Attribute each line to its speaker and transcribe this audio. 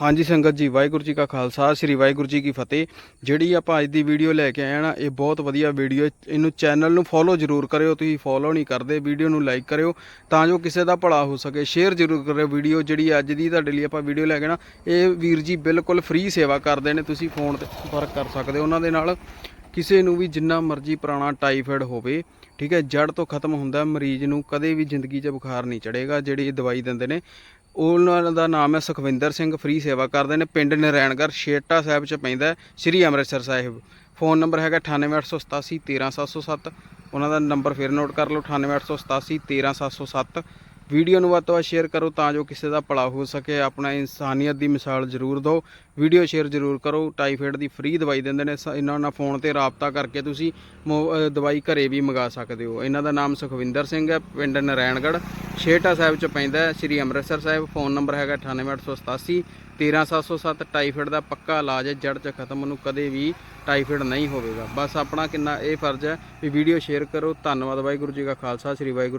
Speaker 1: ਹਾਂਜੀ ਸੰਗਤ ਜੀ, ਵਾਹਿਗੁਰੂ ਜੀ ਕਾ ਖਾਲਸਾ, ਸ੍ਰੀ ਵਾਹਿਗੁਰੂ ਜੀ ਕੀ ਫਤਿਹ। ਜਿਹੜੀ ਆਪਾਂ ਅੱਜ ਦੀ ਵੀਡੀਓ ਲੈ ਕੇ ਆਏ ਨਾ, ਇਹ ਬਹੁਤ ਵਧੀਆ ਵੀਡੀਓ ਇਹਨੂੰ ਚੈਨਲ ਨੂੰ ਫੋਲੋ ਜ਼ਰੂਰ ਕਰਿਓ, ਤੁਸੀਂ ਫੋਲੋ ਨਹੀਂ ਕਰਦੇ, ਵੀਡੀਓ ਨੂੰ ਲਾਈਕ ਕਰਿਓ, ਤਾਂ ਜੋ ਕਿਸੇ ਦਾ ਭਲਾ ਹੋ ਸਕੇ। ਸ਼ੇਅਰ ਜ਼ਰੂਰ ਕਰਿਓ ਵੀਡੀਓ, ਜਿਹੜੀ ਅੱਜ ਦੀ ਤੁਹਾਡੇ ਲਈ ਆਪਾਂ ਵੀਡੀਓ ਲੈ ਕੇ ਨਾ, ਇਹ ਵੀਰ ਜੀ ਬਿਲਕੁਲ ਫ੍ਰੀ ਸੇਵਾ ਕਰਦੇ ਨੇ, ਤੁਸੀਂ ਫੋਨ ਤੇ ਸੰਪਰਕ ਕਰ ਸਕਦੇ ਹੋ ਉਹਨਾਂ ਦੇ ਨਾਲ। ਕਿਸੇ ਨੂੰ ਵੀ ਜਿੰਨਾ ਮਰਜ਼ੀ ਪੁਰਾਣਾ ਟਾਈਫਾਇਡ ਹੋਵੇ, ਠੀਕ ਹੈ ਜੜ ਤੋਂ ਖਤਮ ਹੁੰਦਾ, ਮਰੀਜ਼ ਨੂੰ ਕਦੇ ਵੀ ਜ਼ਿੰਦਗੀ 'ਚ ਬੁਖਾਰ ਨਹੀਂ ਚੜੇਗਾ ਜਿਹੜੀ ਇਹ ਦਵਾਈ ਦਿੰਦੇ ਨੇ। ਉਹਨਾਂ ਦਾ ਨਾਮ ਹੈ ਸੁਖਵਿੰਦਰ ਸਿੰਘ, ਫ੍ਰੀ ਸੇਵਾ ਕਰਦੇ ਨੇ। ਪਿੰਡ ਨਰੈਣਗੜ੍ਹ ਛੇਟਾ ਸਾਹਿਬ 'ਚ ਪੈਂਦਾ ਸ੍ਰੀ ਅੰਮ੍ਰਿਤਸਰ ਸਾਹਿਬ। ਫੋਨ ਨੰਬਰ ਹੈਗਾ 98887 13707 ਉਹਨਾਂ ਦਾ ਨੰਬਰ ਫਿਰ ਨੋਟ ਕਰ ਲਓ 98887 13707 ਵੀਡੀਓ ਨੂੰ ਵੱਧ ਤੋਂ ਵੱਧ ਸ਼ੇਅਰ ਕਰੋ ਤਾਂ ਜੋ ਕਿਸੇ ਦਾ ਭਲਾ ਹੋ ਸਕੇ। ਆਪਣਾ ਇਨਸਾਨੀਅਤ ਦੀ ਮਿਸਾਲ ਜ਼ਰੂਰ ਦਿਓ। ਵੀਡੀਓ ਸ਼ੇਅਰ ਜ਼ਰੂਰ ਕਰੋ। ਟਾਈਫਾਇਡ ਦੀ ਫ੍ਰੀ ਦਵਾਈ ਦਿੰਦੇ ਨੇ। ਸ- ਇਹਨਾਂ ਨਾਲ ਫੋਨ ਤੇ ਰਾਬਤਾ ਕਰਕੇ ਤੁਸੀਂ ਮੋ- ਦਵਾਈ ਘਰੇ ਵੀ ਮੰਗਾ ਸਕਦੇ ਹੋ। ਇਹਨਾਂ ਦਾ ਨਾਮ ਸੁਖਵਿੰਦਰ ਸਿੰਘ ਹੈ, ਪਿੰਡ ਨਰੈਣਗੜ੍ਹ। ਛੇਟਾ ਸਾਹਿਬ ਚ ਪੈਂਦਾ ਸ੍ਰੀ ਅੰਮ੍ਰਿਤਸਰ ਸਾਹਿਬ। ਫੋਨ ਨੰਬਰ ਹੈਗਾ 98887 13707 ਟਾਈਫਾਇਡ ਦਾ ਪੱਕਾ ਇਲਾਜ ਹੈ। ਜੜ ਚ ਖਤਮ ਨੂੰ ਕਦੇ ਵੀ ਟਾਈਫਾਇਡ ਨਹੀਂ ਹੋਵੇਗਾ। ਬਸ ਆਪਣਾ ਕਿੰਨਾ ਇਹ ਫਰਜ਼ ਹੈ ਵੀ ਵੀਡੀਓ ਸ਼ੇਅਰ ਕਰੋ। ਧੰਨਵਾਦ, ਵਾਹਿਗੁਰੂ ਜੀ ਕਾ ਖਾਲਸਾ, ਸ੍ਰੀ ਵਾਹਿਗੁਰੂ